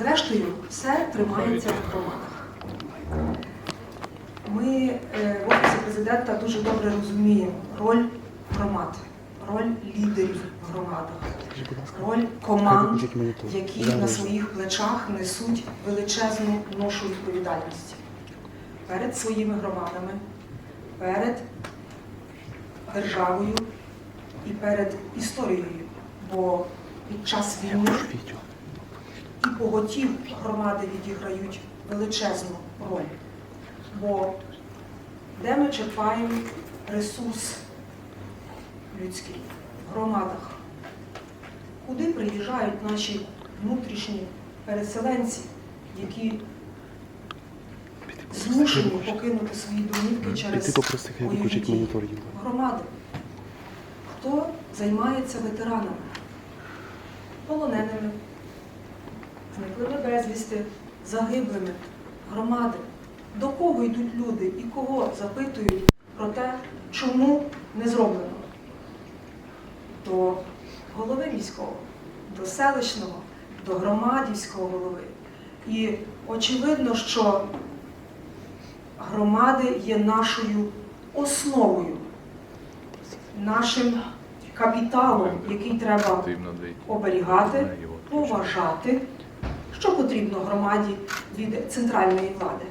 Зрештою, все тримається в громадах. Ми е, в Офісі президента дуже добре розуміємо роль громад, роль лідерів в громадах, роль команд, які на своїх плечах несуть величезну ношу відповідальності перед своїми громадами, перед державою і перед історією. Бо під час війни і поготів громади відіграють величезну роль. Бо де ми черпаємо ресурс людський в громадах? Куди приїжджають наші внутрішні переселенці, які змушені покинути свої домівки через бойові громади. Хто займається ветеранами, полоненими, зниклими безвісти, загиблими, громади? До кого йдуть люди і кого запитують про те, чому не зроблено? До голови міського, до селищного, до громадівського голови. І очевидно, що громади є нашою основою, нашим капіталом, який треба оберігати, поважати. Що потрібно громаді від центральної влади?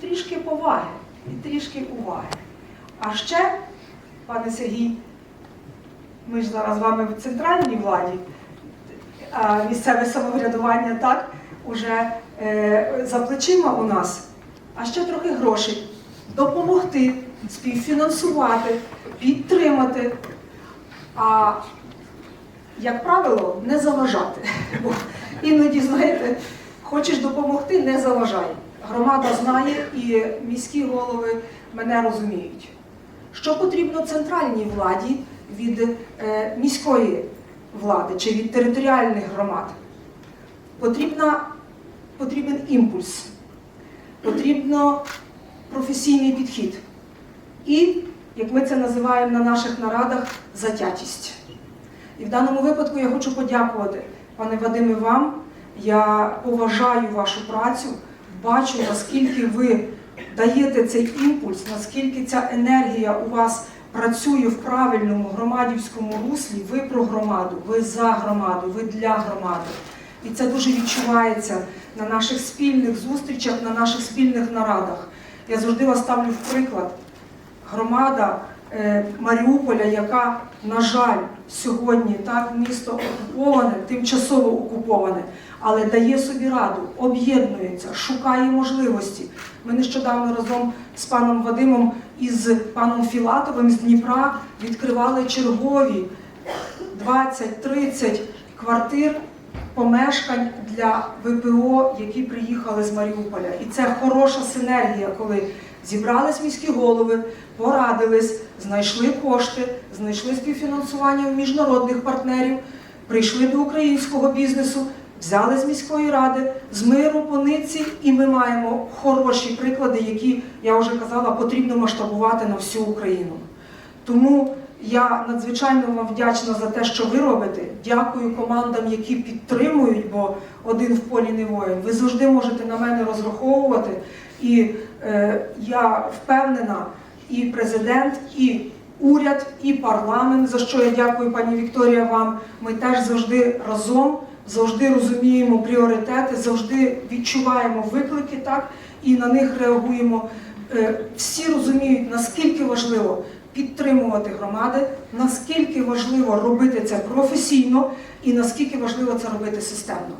Трішки поваги і трішки уваги. А ще, пане Сергій, ми ж зараз з вами в центральній владі, а місцеве самоврядування так, уже е, за плечима у нас, а ще трохи грошей. Допомогти, співфінансувати, підтримати. А як правило, не заважати. Іноді, знаєте, хочеш допомогти, не заважай. Громада знає і міські голови мене розуміють. Що потрібно центральній владі від е, міської влади чи від територіальних громад? Потрібна, потрібен імпульс, потрібно професійний підхід. І, як ми це називаємо на наших нарадах, затятість. І в даному випадку я хочу подякувати, пане Вадиме, вам. Я поважаю вашу працю, бачу, наскільки ви даєте цей імпульс, наскільки ця енергія у вас працює в правильному громадівському руслі. Ви про громаду, ви за громаду, ви для громади. І це дуже відчувається на наших спільних зустрічах, на наших спільних нарадах. Я завжди вас ставлю в приклад громада Маріуполя, яка, на жаль, сьогодні так місто окуповане, тимчасово окуповане, але дає собі раду, об'єднується, шукає можливості. Ми нещодавно разом з паном Вадимом і з паном Філатовим з Дніпра відкривали чергові 20-30 квартир помешкань для ВПО, які приїхали з Маріуполя. І це хороша синергія, коли зібрались міські голови, порадились, знайшли кошти, знайшли співфінансування у міжнародних партнерів, прийшли до українського бізнесу, взяли з міської ради, з миру по нитці, і ми маємо хороші приклади, які я вже казала, потрібно масштабувати на всю Україну. Тому я надзвичайно вам вдячна за те, що ви робите. Дякую командам, які підтримують, бо один в полі не воїн. Ви завжди можете на мене розраховувати. І е, я впевнена, і президент, і уряд, і парламент, за що я дякую пані Вікторія вам. Ми теж завжди разом, завжди розуміємо пріоритети, завжди відчуваємо виклики, так і на них реагуємо. Е, всі розуміють, наскільки важливо підтримувати громади, наскільки важливо робити це професійно і наскільки важливо це робити системно.